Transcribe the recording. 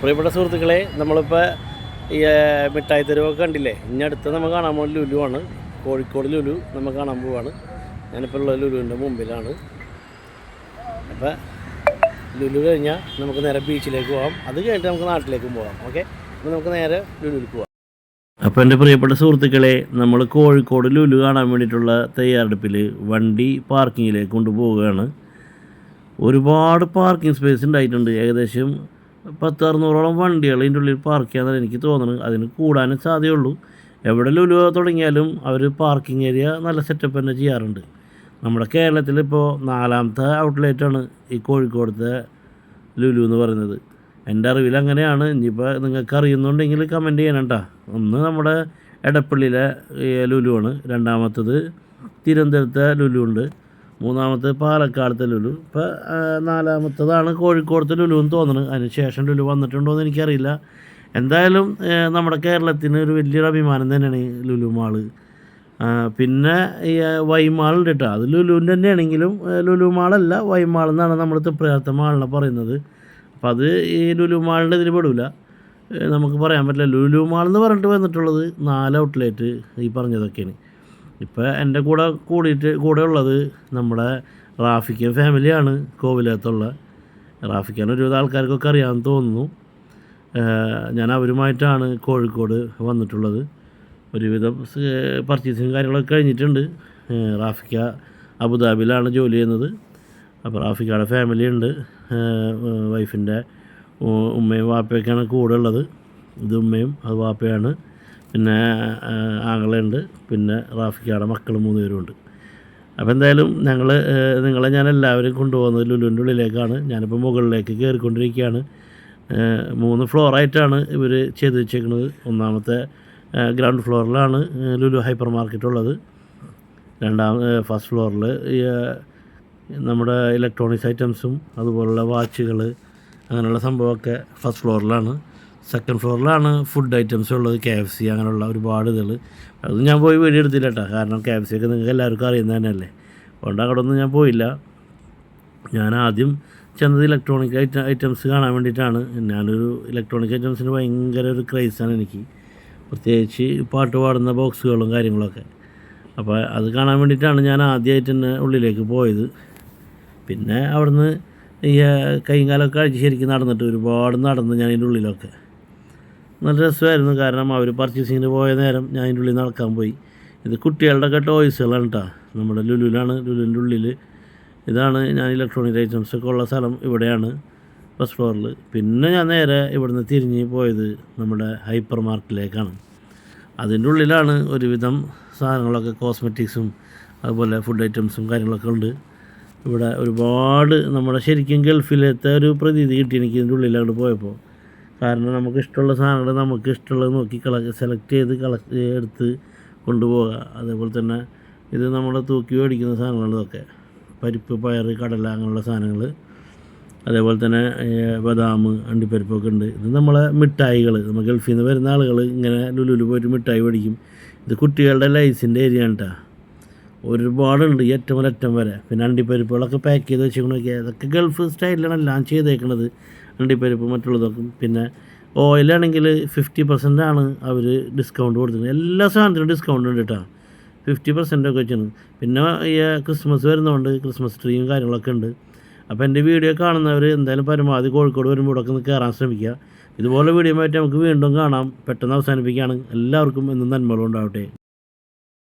പ്രിയപ്പെട്ട സുഹൃത്തുക്കളെ നമ്മളിപ്പോൾ ഈ മിഠായി തെരുവൊക്കെ കണ്ടില്ലേ? ഇനി അടുത്ത് നമ്മൾ കാണാൻ പോകുന്ന ലുലുവാണ്. കോഴിക്കോട് ലുലു നമ്മൾ കാണാൻ പോവാണ്. ഞാനിപ്പോൾ ഉള്ള ലുലുവിന്റെ മുമ്പിലാണ്. അപ്പോൾ ലുലു കഴിഞ്ഞാൽ നമുക്ക് നേരെ ബീച്ചിലേക്ക് പോകാം അത് കഴിഞ്ഞിട്ട് നമുക്ക് നാട്ടിലേക്കും പോകാം ഓക്കെ? അപ്പോൾ നമുക്ക് നേരെ ലുലുവിലേക്ക് പോകാം അപ്പോൾ എന്റെ പ്രിയപ്പെട്ട സുഹൃത്തുക്കളെ നമ്മൾ കോഴിക്കോട് ലുലു കാണാൻ വേണ്ടിയിട്ടുള്ള തയ്യാറെടുപ്പിൽ വണ്ടി പാർക്കിങ്ങിലേക്ക് കൊണ്ടുപോവുകയാണ്. ഒരുപാട് പാർക്കിംഗ് സ്പേസ് ഉണ്ടായിട്ടുണ്ട്. ഏകദേശം പത്ത് അറുന്നൂറോളം വണ്ടികൾ ഇതിന്റെ ഉള്ളിൽ പാർക്ക് ചെയ്യാന്നാണ് എനിക്ക് തോന്നുന്നത്. അതിന് കൂടാനും സാധ്യതയുള്ളൂ. എവിടെ ലുലു തുടങ്ങിയാലും അവർ പാർക്കിംഗ് ഏരിയ നല്ല സെറ്റപ്പ് തന്നെ ചെയ്യാറുണ്ട്. നമ്മുടെ കേരളത്തിൽ ഇപ്പോൾ നാലാമത്തെ ഔട്ട്ലെറ്റാണ് ഈ കോഴിക്കോടത്തെ ലുലു എന്ന് പറയുന്നത്. എന്റെ അറിവിൽ അങ്ങനെയാണ്. ഇനിയിപ്പോൾ നിങ്ങൾക്ക് അറിയുന്നുണ്ടെങ്കിൽ കമന്റ് ചെയ്യണം കേട്ടോ ഒന്ന് നമ്മുടെ എടപ്പള്ളിയിലെ ലുലുവാണ് രണ്ടാമത്തത് തിരുവനന്തപുരത്തെ ലുലു ഉണ്ട്. മൂന്നാമത്തെ പാലക്കാടത്തെ ലുലു. ഇപ്പോൾ നാലാമത്തതാണ് കോഴിക്കോടത്തെ ലുലു എന്ന് തോന്നുന്നത് അതിന് ശേഷം ലുലു വന്നിട്ടുണ്ടോ എന്ന് എനിക്കറിയില്ല. എന്തായാലും നമ്മുടെ കേരളത്തിന് ഒരു വലിയൊരു അഭിമാനം തന്നെയാണ് ലുലു മാൾ പിന്നെ ഈ ഉണ്ട് കേട്ടോ. അത് ലുലുവിന്റെ തന്നെയാണെങ്കിലും ലുലു മാളല്ല വൈമാൾ എന്നാണ് നമ്മൾ തൃപ്രകാരത്തെ മാളിനെ പറയുന്നത്. അപ്പോൾ അത് ഈ ലുലു മാളിന്റെ ഇതിൽ പെടില്ല നമുക്ക് പറയാൻ പറ്റില്ല. ലുലു മാൾ എന്ന് പറഞ്ഞിട്ട് വന്നിട്ടുള്ളത് നാല് ഔട്ട്ലെറ്റ് ഈ പറഞ്ഞതൊക്കെയാണ്. ഇപ്പോൾ എന്റെ കൂടെ കൂടിയിട്ട് കൂടെ ഉള്ളത് നമ്മുടെ റാഫിക്കൻ ഫാമിലിയാണ് കോവിലകത്തുള്ള. റാഫിക്കാൻ ഒരുവിധ ആൾക്കാർക്കൊക്കെ അറിയാമെന്ന് തോന്നുന്നു. ഞാൻ അവരുമായിട്ടാണ് കോഴിക്കോട് വന്നിട്ടുള്ളത്. ഒരുവിധം പർച്ചേസിങ് കാര്യങ്ങളൊക്കെ കഴിഞ്ഞിട്ടുണ്ട്. റാഫിക്ക അബുദാബിയിലാണ് ജോലി ചെയ്യുന്നത്. അപ്പോൾ റാഫിക്കയുടെ ഫാമിലി ഉണ്ട്. വൈഫിന്റെ ഉമ്മയും വാപ്പയൊക്കെയാണ് കൂടെ ഉള്ളത്. ഇത് ഉമ്മയും അത് വാപ്പയാണ്. പിന്നെ ആങ്ങളുണ്ട് പിന്നെ റാഫിക്കയുടെ മക്കൾ മൂന്ന് പേരുമുണ്ട് അപ്പോൾ എന്തായാലും ഞങ്ങൾ നിങ്ങളെ ഞാൻ എല്ലാവരും കൊണ്ടുപോകുന്നത് ലുലുവിന്റെ ഉള്ളിലേക്കാണ്. ഞാനിപ്പോൾ മുകളിലേക്ക് കയറിക്കൊണ്ടിരിക്കുകയാണ് മൂന്ന് ഫ്ലോറായിട്ടാണ് ഇവർ ചെയ്ത് വെച്ചേക്കുന്നത് ഒന്നാമത്തെ ഗ്രൗണ്ട് ഫ്ലോറിലാണ് ലുലു ഹൈപ്പർ മാർക്കറ്റ് ഉള്ളത്. രണ്ടാം ഫസ്റ്റ് ഫ്ലോറിൽ നമ്മുടെ ഇലക്ട്രോണിക്സ് ഐറ്റംസും അതുപോലുള്ള വാച്ചുകൾ അങ്ങനെയുള്ള സംഭവമൊക്കെ ഫസ്റ്റ് ഫ്ലോറിലാണ് സെക്കൻഡ് ഫ്ലോറിലാണ് ഫുഡ് ഐറ്റംസ് ഉള്ളത് കെ എഫ് സി അങ്ങനെയുള്ള ഒരുപാട് ഇതുകൾ അതൊന്നും ഞാൻ പോയി വീഡിയോ എടുത്തില്ല കേട്ടോ കാരണം കെ എഫ് സി ഒക്കെ നിങ്ങൾക്ക് എല്ലാവർക്കും അറിയുന്നത് തന്നെയല്ലേ. അതുകൊണ്ട് അവിടെ ഒന്നും ഞാൻ പോയില്ല. ഞാൻ ആദ്യം ചെന്നത് ഇലക്ട്രോണിക് ഐറ്റ ഐറ്റംസ് കാണാൻ വേണ്ടിയിട്ടാണ്. ഞാനൊരു ഇലക്ട്രോണിക് ഐറ്റംസിന് ഭയങ്കര ഒരു ക്രൈസാണ് എനിക്ക്. പ്രത്യേകിച്ച് പാട്ട് പാടുന്ന ബോക്സുകളും കാര്യങ്ങളൊക്കെ. അപ്പോൾ അത് കാണാൻ വേണ്ടിയിട്ടാണ് ഞാൻ ആദ്യമായിട്ട് തന്നെ ഉള്ളിലേക്ക് പോയത്. പിന്നെ അവിടുന്ന് ഈ കൈയും അഴിച്ച് ശരിക്കും നടന്നിട്ട് ഒരുപാട് നടന്ന് ഞാൻ അതിന്റെ ഉള്ളിലൊക്കെ. നല്ല രസമായിരുന്നു. കാരണം അവർ പർച്ചേസിങ്ങിന് പോയ നേരം ഞാൻ അതിന്റെ ഉള്ളിൽ നടക്കാൻ പോയി. ഇത് കുട്ടികളുടെ ഒക്കെ ടോയ്സുകളാണ് കേട്ടോ നമ്മുടെ ലുലുവിലാണ് ലുലുവിന്റെ ഉള്ളിൽ ഇതാണ് ഞാൻ ഇലക്ട്രോണിക് ഐറ്റംസ് ഒക്കെ ഉള്ള സ്ഥലം ഇവിടെയാണ് ഫസ്റ്റ് ഫ്ലോറിൽ പിന്നെ ഞാൻ നേരെ ഇവിടുന്ന് തിരിഞ്ഞ് പോയത് നമ്മുടെ ഹൈപ്പർ മാർക്കറ്റിലേക്കാണ് അതിന്റെ ഉള്ളിലാണ് ഒരുവിധം സാധനങ്ങളൊക്കെ കോസ്മെറ്റിക്സും അതുപോലെ ഫുഡ് ഐറ്റംസും കാര്യങ്ങളൊക്കെ ഉണ്ട്. ഇവിടെ ഒരുപാട് നമ്മുടെ ശരിക്കും ഗൾഫിലത്തെ ഒരു പ്രതീതി കിട്ടി എനിക്ക് ഇതിന്റെ ഉള്ളിലാണ് പോയപ്പോൾ കാരണം നമുക്ക് ഇഷ്ടമുള്ള സാധനങ്ങൾ നമുക്ക് ഇഷ്ടമുള്ളത് നോക്കി കള സെലക്ട് ചെയ്ത് കളക്ട് എടുത്ത് കൊണ്ടുപോകുക അതേപോലെ തന്നെ ഇത് നമ്മൾ തൂക്കി മേടിക്കുന്ന സാധനങ്ങൾ ഇതൊക്കെ. പരിപ്പ് പയർ കടല അങ്ങനെയുള്ള സാധനങ്ങൾ അതേപോലെ തന്നെ ബദാം അണ്ടിപ്പരിപ്പൊക്കെ ഉണ്ട്. ഇത് നമ്മളെ മിഠായികൾ നമ്മൾ ഗൾഫിൽ നിന്ന് വരുന്ന ആളുകൾ ഇങ്ങനെ ലുലുലു പോയിട്ട് മിഠായി മേടിക്കും. ഇത് കുട്ടികളുടെ ലൈസിന്റെ ഏരിയ കേട്ടോ ഒരുപാടുണ്ട് ഏറ്റവും മുതൽ അറ്റം വരെ. പിന്നെ അണ്ടിപ്പരിപ്പുകളൊക്കെ പാക്ക് ചെയ്ത് വെച്ചേക്കണമൊക്കെ അതൊക്കെ ഗൾഫ് സ്റ്റൈലിലാണ് എല്ലാം ചെയ്തേക്കണത്. അണ്ടിപ്പരിപ്പ് മറ്റുള്ളതൊക്കെ പിന്നെ ഓയിലാണെങ്കിൽ ഫിഫ്റ്റി പെർസെന്റ് ആണ് അവർ ഡിസ്കൗണ്ട് കൊടുത്തത് എല്ലാ സാധനത്തിനും ഡിസ്കൗണ്ട് ഉണ്ട് കേട്ടോ. ഫിഫ്റ്റി പെർസെന്റ് ഒക്കെ വെച്ചാണ് പിന്നെ ഈ ക്രിസ്മസ് വരുന്നതുകൊണ്ട് ക്രിസ്മസ് ട്രീയും കാര്യങ്ങളൊക്കെ ഉണ്ട്. അപ്പോൾ എന്റെ വീഡിയോ കാണുന്നവർ എന്തായാലും പരമാവധി കോഴിക്കോട് വരുമ്പോൾ ഇവിടെ ഒന്ന് കയറാൻ ശ്രമിക്കുക. ഇതുപോലെ വീഡിയോ ആയിട്ട് നമുക്ക് വീണ്ടും കാണാം. പെട്ടെന്ന് അവസാനിപ്പിക്കുകയാണ്. എല്ലാവർക്കും എന്നും നന്മകളും ഉണ്ടാവട്ടെ